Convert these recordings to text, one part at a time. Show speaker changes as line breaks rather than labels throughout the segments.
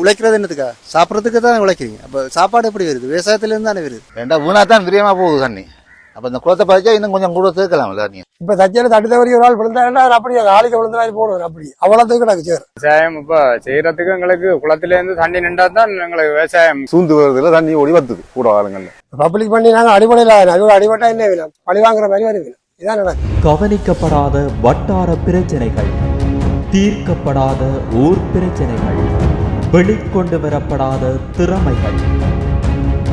உழைக்கிறது என்னத்துக்கா சாப்பிட்றதுக்கு தான் உழைக்கிறீங்க அப்போ சாப்பாடு எப்படி வருது விவசாயத்துலேருந்து தானே வருது
ரெண்டா வீணா தான் விரியமா போகுது தண்ணி அப்ப இந்த குளத்தை பதிச்சா இன்னும் கொஞ்சம் கூட சேர்க்கலாம் தண்ணி
இப்ப தச்சல தட்டு தவறி ஒரு ஆள் விழுந்தாருன்னா அப்படியே நாளைக்கு விழுந்த மாதிரி போடுவார் அப்படி. அவ்வளோத்துக்கு கிடக்கு சேர்
விவசாயம் இப்ப செய்யறதுக்கு எங்களுக்கு குளத்துல இருந்து தண்ணி நின்றா தான் எங்களுக்கு விவசாயம்
சூழ்ந்து வருதுல தண்ணி ஓடி வத்துது கூட காலங்கள்ல.
பப்ளிக் பண்ணி நாங்க அடிப்படையில் அது அடிபட்டா என்ன வேணும் பழி வாங்குற மாதிரி வரும் வேணும் இதான் நடக்கும்
கவனிக்கப்படாத வட்டார பிரச்சனைகள் தீர்க்கப்படாத ஊர் பிரச்சனைகள் வெளிக்கொண்டு வரப்படாத திறமைகள்.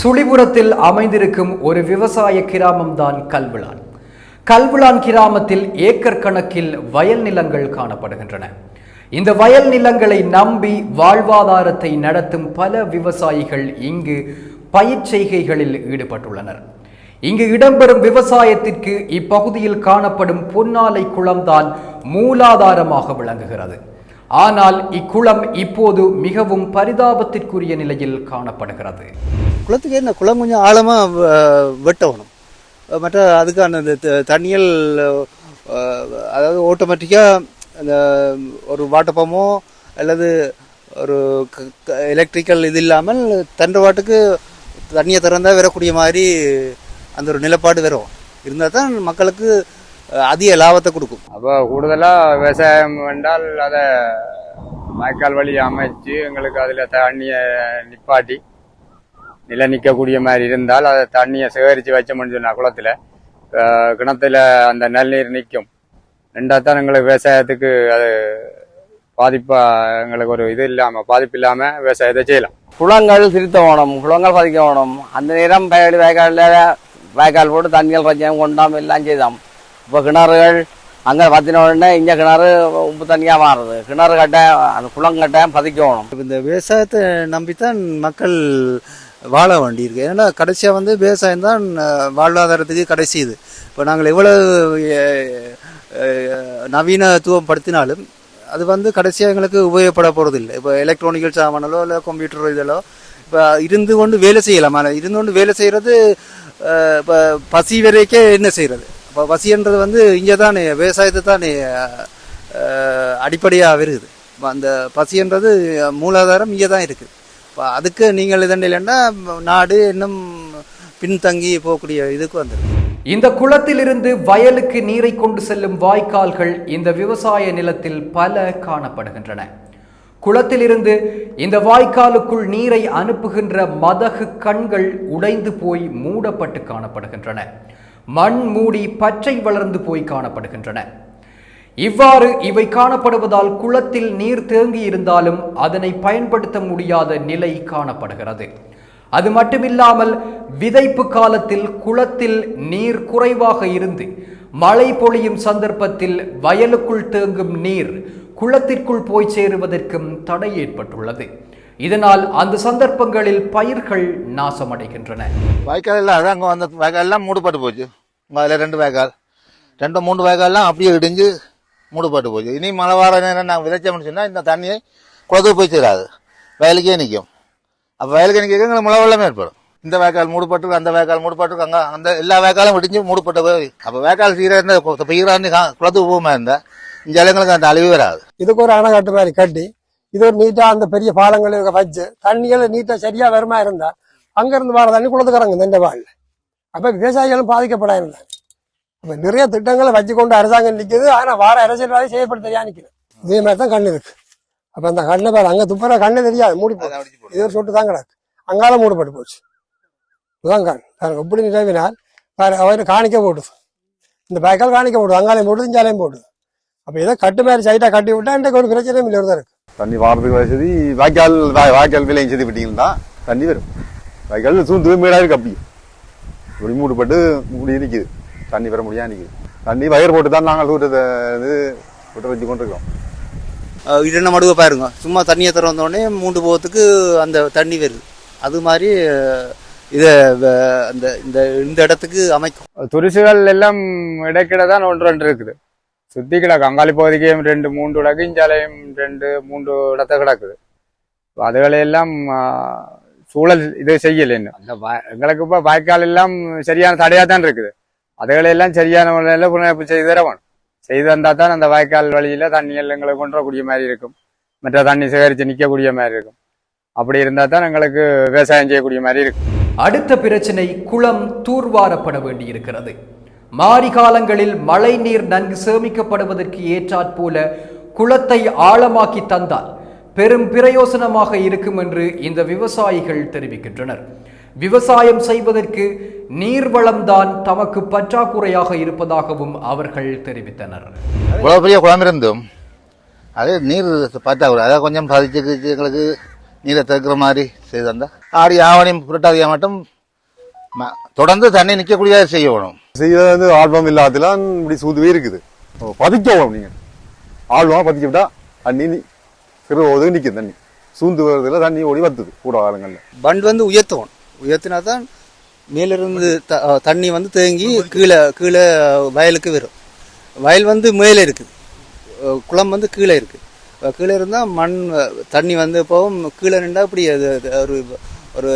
சுழிபுரத்தில் அமைந்திருக்கும் ஒரு விவசாய கிராமம்தான் கல்விழான் கல்விழான் கிராமத்தில் ஏக்கர் கணக்கில் வயல் நிலங்கள் காணப்படுகின்றன. இந்த வயல் நிலங்களை நம்பி வாழ்வாதாரத்தை நடத்தும் பல விவசாயிகள் இங்கு பயிர் செய்கைகளில் ஈடுபட்டுள்ளனர். இங்கு இடம்பெறும் விவசாயத்திற்கு இப்பகுதியில் காணப்படும் பொன்னாலை குளம்தான் மூலாதாரமாக விளங்குகிறது. ஆனால் இக்குளம் இப்போது மிகவும் பரிதாபத்திற்குரிய நிலையில் காணப்படுகிறது.
குளத்துக்கு என்ன குளம் கொஞ்சம் ஆழமாக வெட்டணும். மற்ற அதுக்கான இந்த த- தண்ணியல் அதாவது ஆட்டோமேட்டிக்காக அந்த ஒரு வாட்டர் பம்போ அல்லது ஒரு எலக்ட்ரிக்கல் இது இல்லாமல் தண்டை வாட்டுக்கு தண்ணியை திறந்தா வரக்கூடிய மாதிரி அந்த ஒரு நிலப்பாடு வரும். இருந்தால் தான் மக்களுக்கு அதிக லாபத்தை கொடுக்கும்.
அப்போ கூடுதலாக விவசாயம் என்றால் அதை வாய்க்கால் வழி அமைச்சு எங்களுக்கு அதில் தண்ணியை நிப்பாட்டி நில நிற்கக்கூடிய மாதிரி இருந்தால் அதை தண்ணியை சேகரித்து வச்சோம்னு சொன்னா குளத்துல. கிணத்துல அந்த நெல்நீர் நிற்கும் ரெண்டா தான் எங்களுக்கு விவசாயத்துக்கு அது பாதிப்பா எங்களுக்கு ஒரு இது இல்லாம பாதிப்பு இல்லாம விவசாயத்தை செய்யலாம்.
குளங்கள் திருத்த வேணும் குளங்கள் பதிக்க வேணும். அந்த நேரம் வயல் வாய்க்காலில் வாய்க்கால் போட்டு தண்ணிகள் பஞ்சம் கொண்டாம் எல்லாம் செய்தோம். இப்போ கிணறுகள் அங்கே பத்தின உடனே இங்கே கிணறு உப்பு தண்ணியாக மாறுது. கிணறு கட்ட அந்த குளம் கட்ட பதிக்க வேணும்.
இப்ப இந்த விவசாயத்தை நம்பித்தான் மக்கள் வாழ வேண்டியிருக்கு. ஏன்னா கடைசியாக வந்து விவசாயம் தான் வாழ்வாதாரத்துக்கு கடைசி இது. இப்போ நாங்கள் எவ்வளவு நவீனத்துவம் படுத்தினாலும் அது வந்து கடைசியாக எங்களுக்கு உபயோகப்பட போகிறது இல்லை இப்போ எலக்ட்ரானிக்கல் சாமானலோ இல்லை கம்ப்யூட்டர் இதெல்லாம் இப்போ இருந்து கொண்டு வேலை செய்யலாம். ஆனால் இருந்து கொண்டு வேலை செய்கிறது இப்போ பசி வரைக்கே என்ன செய்கிறது இப்போ பசின்றது வந்து இங்கே தான் விவசாயத்தை தானே அடிப்படையாக வருகுது. அந்த பசின்றது மூலாதாரம் இங்கே தான் இருக்குது. இப்போ அதுக்கு நீங்கள் இதன் இல்லைன்னா நாடு இன்னும் பின்தங்கி போகக்கூடிய இதுக்கு வந்துடும்
இந்த குளத்திலிருந்து வயலுக்கு நீரை கொண்டு செல்லும் வாய்க்கால்கள் இந்த விவசாய நிலத்தில் பல காணப்படுகின்றன. குளத்திலிருந்து இந்த வாய்க்காலுக்குள் நீரை அனுப்புகின்ற மதகு கண்கள் உடைந்து போய் மூடப்பட்டு காணப்படுகின்றன. மண் மூடி பச்சை வளர்ந்து போய் காணப்படுகின்றன. இவ்வாறு இவை காணப்படுவதால் குளத்தில் நீர் தேங்கி இருந்தாலும் அதனை பயன்படுத்த முடியாத நிலை காணப்படுகிறது. அது மட்டுமில்லாமல் விதைப்பு காலத்தில் குளத்தில் நீர் குறைவாக இருந்து மழை பொழியும் சந்தர்ப்பத்தில் வயலுக்குள் தேங்கும் நீர் குளத்திற்குள் போய் சேருவதற்கும் தடை ஏற்பட்டுள்ளது. இதனால் அந்த சந்தர்ப்பங்களில் பயிர்கள் நாசமடைகின்றன.
வாய்க்கால் எல்லாம் அதான் அங்கே வந்த வாய்க்கால் எல்லாம் மூடுபட்டு போச்சு. அதில் ரெண்டு வாய்க்கால் ரெண்டு மூணு வாய்க்கால்லாம் அப்படியே இடிஞ்சு மூடுபட்டு போச்சு. இனி மழை வர நேரம் நாங்கள் விதைச்சோம்னு சொன்னால் இந்த தண்ணியை குளத்துக்கு போய் சேராது. வயலுக்கே நிற்கும். அப்போ வயலுக்கு நிற்க எங்களுக்கு மழை வெள்ளமே ஏற்படும். இந்த வேக்கால் மூடுபட்டு அந்த வேக்கால் மூடுபட்டு அங்கே அந்த எல்லா வேக்காலும் விடிஞ்சு மூடுபட்டு போய் அப்போ வேக்கால் சீராக இருந்தால் இப்போ குளத்து குளத்துக்கு இருந்தால் இந்த எங்களுக்கு அந்த அழிவு வராது.
இதுக்கு ஒரு அணைக்கட்டு மாதிரி கட்டி இது ஒரு நீட்டாக அந்த பெரிய பாலங்கள் வச்சு தண்ணிகள் நீட்டாக சரியாக வருமா இருந்தால் அங்கேருந்து வர தண்ணி குளத்துக்கிறாங்க இந்த வாழ்ல அப்போ விவசாயிகளும் பாதிக்கப்படாயிருந்தாங்க அப்ப நிறைய திட்டங்களை வச்சு கொண்டு அரசாங்கம் நிக்குது. ஆனா வார அரசியல்வாதி செயல்படுத்தலையா நிக்குது. இதே மாதிரி தான் கண்ணு இருக்கு. அப்ப அந்த கண்ணை பாரு அங்க துப்புற கண்ணு தெரியாது. மூடி போச்சு இது ஒரு சொட்டு தான் கிடக்கு. அங்கால மூடப்பட்டு போச்சு. இதுதான் கண். பாருங்க இப்படி நிலவினால் பாரு அவர் காணிக்க போடுது. இந்த பேக்கால் காணிக்க போடுது. அங்காலையும் போடுது இஞ்சாலையும் போடுது. அப்ப இதை கட்டு மாதிரி சைட்டா கட்டி விட்டா இன்றைக்கு ஒரு பிரச்சனையும் இல்லை தான் இருக்கு.
தண்ணி வாரத்துக்கு வசதி வாய்க்கால் வாய்க்கால் விலையும் செய்து விட்டீங்கன்னா தண்ணி வரும். வாய்க்கால் சூழ்ந்து மேடா இருக்கு அப்படி இப்படி மூடுபட்டு முடி நிற்குது தண்ணி வர முடியாது நிற்குது தண்ணி வயர் போட்டு தான் நாங்கள் தூரத்தை இது விட்டு வச்சு கொண்டிருக்கோம்.
இடன மடுவை பாருங்க. சும்மா தண்ணியை திறந்தோடனே மூண்டு போகிறதுக்கு அந்த தண்ணி வருது. அது மாதிரி இதை அந்த இந்த இந்த இடத்துக்கு அமைக்கும்.
துரிசுகள் எல்லாம் இடைக்கிட தான் ஒன்று ரெண்டு இருக்குது. சுத்தி கிடக்கு. அங்காளி பகுதிக்கும் ரெண்டு மூன்று இடக்கு இஞ்சாலையும் ரெண்டு மூன்று இடத்த கிடக்குது. அதுகளை எல்லாம் ஆ, சூழல் இது செய்யல இன்னும் அந்த எங்களுக்கு இப்ப வாய்க்கால் எல்லாம் சரியான தடையா தான் இருக்குது. அதுகளை சரியான முறையில புனரமைப்பு செய்து தர செய்து தான் அந்த வாய்க்கால் வழியில தண்ணிகள் எங்களுக்கு கொண்டுறக்கூடிய மாதிரி இருக்கும். மற்ற தண்ணி சேகரித்து நிற்கக்கூடிய மாதிரி இருக்கும். அப்படி இருந்தால் தான் எங்களுக்கு விவசாயம் செய்யக்கூடிய மாதிரி இருக்கும்.
அடுத்த பிரச்சனை குளம் தூர்வாரப்பட வேண்டியிருக்கிறது. மாரி காலங்களில் மழை நீர் நன்கு சேமிக்கப்படுவதற்கு ஏற்றாற்போல குளத்தை ஆழமாக்கி தந்தால் பெரும் பிரயோசனமாக இருக்கும் என்று இந்த விவசாயிகள் தெரிவிக்கின்றனர். விவசாயம் செய்வதற்கு நீர்வளம்தான் தமக்கு பற்றாக்குறையாக இருப்பதாகவும் அவர்கள் தெரிவித்தனர்.
இவ்வளோ பெரிய குளம் இருந்தும் அது நீர் பற்றாக்குறை அதை கொஞ்சம் பாதிச்சு எங்களுக்கு நீரை தடுக்கிற மாதிரி செய்து தந்தா ஆடி ஆவணி புரட்டாதியா மட்டும் தொடர்ந்து தண்ணி நிற்கக்கூடியதாக செய்யணும்.
செய்யறது வந்து ஆல்பம் இல்லாதலாம் இப்படி சூதுவே இருக்குது. ஓ, பதிக்க வேணும் நீங்கள் ஆல்பம் பதிக்க விட்டா தண்ணி நி- சிறு ஒதுங்க நிற்குது தண்ணி. சூந்து வருதுல தண்ணி ஓடி வத்துது கூட காலங்களில்
பண்ட் வந்து உயர்த்தணும் உயர்த்தினா தான் மேலிருந்து த- தண்ணி வந்து தேங்கி கீழே கீழே வயலுக்கு வரும். வயல் வந்து மேலே இருக்குது. குளம் வந்து கீழே இருக்குது. கீழே இருந்தால் மண் தண்ணி வந்து போகும். கீழே நின்றா அப்படி அது ஒரு ஒரு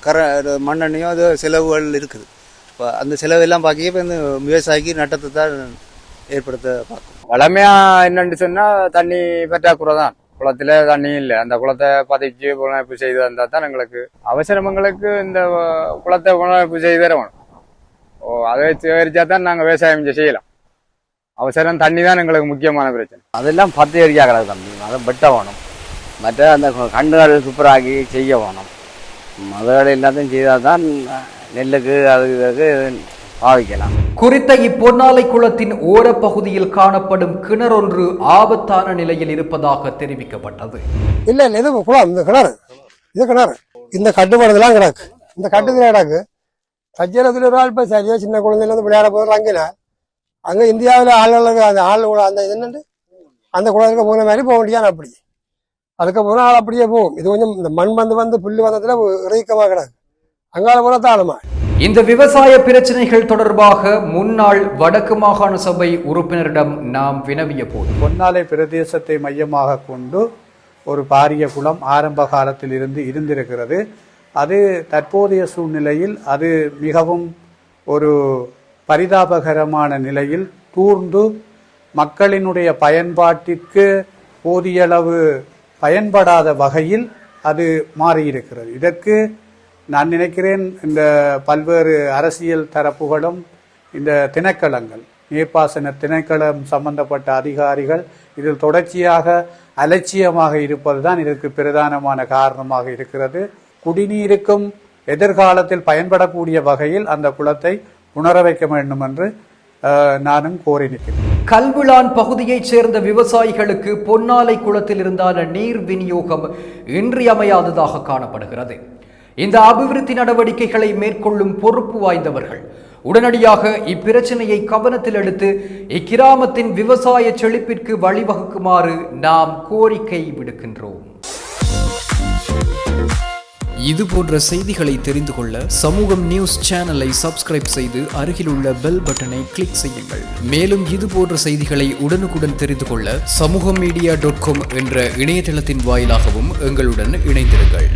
கர மண்ணெண்ணையும் அது செலவுகள் இருக்குது. இப்போ அந்த செலவெல்லாம் பார்க்க இப்போ இந்த விவசாயிக்கு நட்டத்தை தான் ஏற்படுத்த பார்க்கும்.
வளமையா என்னன்னு சொன்னால் தண்ணி பற்றாக்குறை தான். குளத்துல தண்ணி இல்லை. அந்த குளத்தை பதிச்சு புனரமைப்பு செய்து வந்தால் தான் எங்களுக்கு அவசரமங்களுக்கு இந்த குளத்தை புனரமைப்பு செய்து தரணும் ஓ அதை சேகரிச்சா தான் நாங்க விவசாயம் செய்யலாம். அவசரம் தண்ணி தான் எங்களுக்கு முக்கியமான பிரச்சனை.
அதெல்லாம் பத்து ஏரியா கிடக்கு தம்பி. அதை வெட்ட வேணும். மற்ற அந்த கண்டுகள் சூப்பராகி செய்ய வேணும். முதல்ல எல்லாத்தையும் செய்தால் தான் நெல்லுக்கு அது இதுக்கு பாவிக்கலாம்
குறித்த இப்பொன்னாலை குளத்தின் ஓரப்பகுதியில் காணப்படும் கிணறொன்று ஆபத்தான நிலையில் இருப்பதாக தெரிவிக்கப்பட்டது.
இல்ல இல்ல இது குளம் இந்த கிணறு. இது கிணறு. இந்த கட்டுப்பாடுலாம் கிடக்கு. இந்த கட்டுத்துல கிடக்கு. கச்சேரத்துல ஒரு ஆள் இப்ப சரியா சின்ன குழந்தையில இருந்து விளையாட போது அங்கே அங்க இந்தியாவில் ஆளுகளுக்கு அந்த ஆள் கூட அந்த இது என்னண்டு அந்த குளத்துக்கு போன மாதிரி போக வேண்டியான் அப்படி. அதுக்கு போன ஆள் அப்படியே போகும். இது கொஞ்சம் இந்த மண் வந்து வந்து புல்லு வந்ததுல இறுக்கமா கிடக்கு. அங்கால போல தாளமா?
இந்த விவசாய பிரச்சனைகள் தொடர்பாக முன்னாள் வடக்கு மாகாண சபை உறுப்பினரிடம் நாம் வினவிய போது
பொன்னாலை பிரதேசத்தை மையமாக கொண்டு ஒரு பாரிய குளம் ஆரம்ப காலத்தில் இருந்து இருந்திருக்கிறது. அது தற்போதைய சூழ்நிலையில் அது மிகவும் ஒரு பரிதாபகரமான நிலையில் தூர்ந்து மக்களினுடைய பயன்பாட்டிற்கு போதியளவு பயன்படாத வகையில் அது மாறியிருக்கிறது. இதற்கு நான் நினைக்கிறேன் இந்த பல்வேறு அரசியல் தரப்புகளும் இந்த திணைக்களங்கள் நீர்ப்பாசன திணைக்களம் சம்பந்தப்பட்ட அதிகாரிகள் இதில் தொடர்ச்சியாக அலட்சியமாக இருப்பது தான் இதற்கு பிரதானமான காரணமாக இருக்கிறது. குடிநீருக்கும் எதிர்காலத்தில் பயன்படக்கூடிய வகையில் அந்த குளத்தை உணர வைக்க வேண்டும் என்று நானும் கோரி நிற்கிறேன்
கல்விழான் பகுதியைச் சேர்ந்த விவசாயிகளுக்கு பொன்னாலை குளத்தில் இருந்தான நீர் விநியோகம் இன்றியமையாததாக காணப்படுகிறது. இந்த அபிவிருத்தி நடவடிக்கைகளை மேற்கொள்ளும் பொறுப்பு வாய்ந்தவர்கள். உடனடியாக இப்பிரச்சனையை கவனத்தில் எடுத்து இக்கிராமத்தின் விவசாய செழிப்பிற்கு வழிவகுக்குமாறு நாம் கோரிக்கை விடுக்கின்றோம். இது போன்ற செய்திகளை தெரிந்து கொள்ள சமூகம் நியூஸ் சேனலை சப்ஸ்கிரைப் செய்து அருகிலுள்ள பெல் பட்டனை கிளிக் செய்யுங்கள். மேலும் இது போன்ற செய்திகளை உடனுக்குடன் தெரிந்து கொள்ள சமூகம் மீடியா டாட் காம் என்ற இணையதளத்தின் வாயிலாகவும் எங்களுடன் இணைந்திருங்கள்.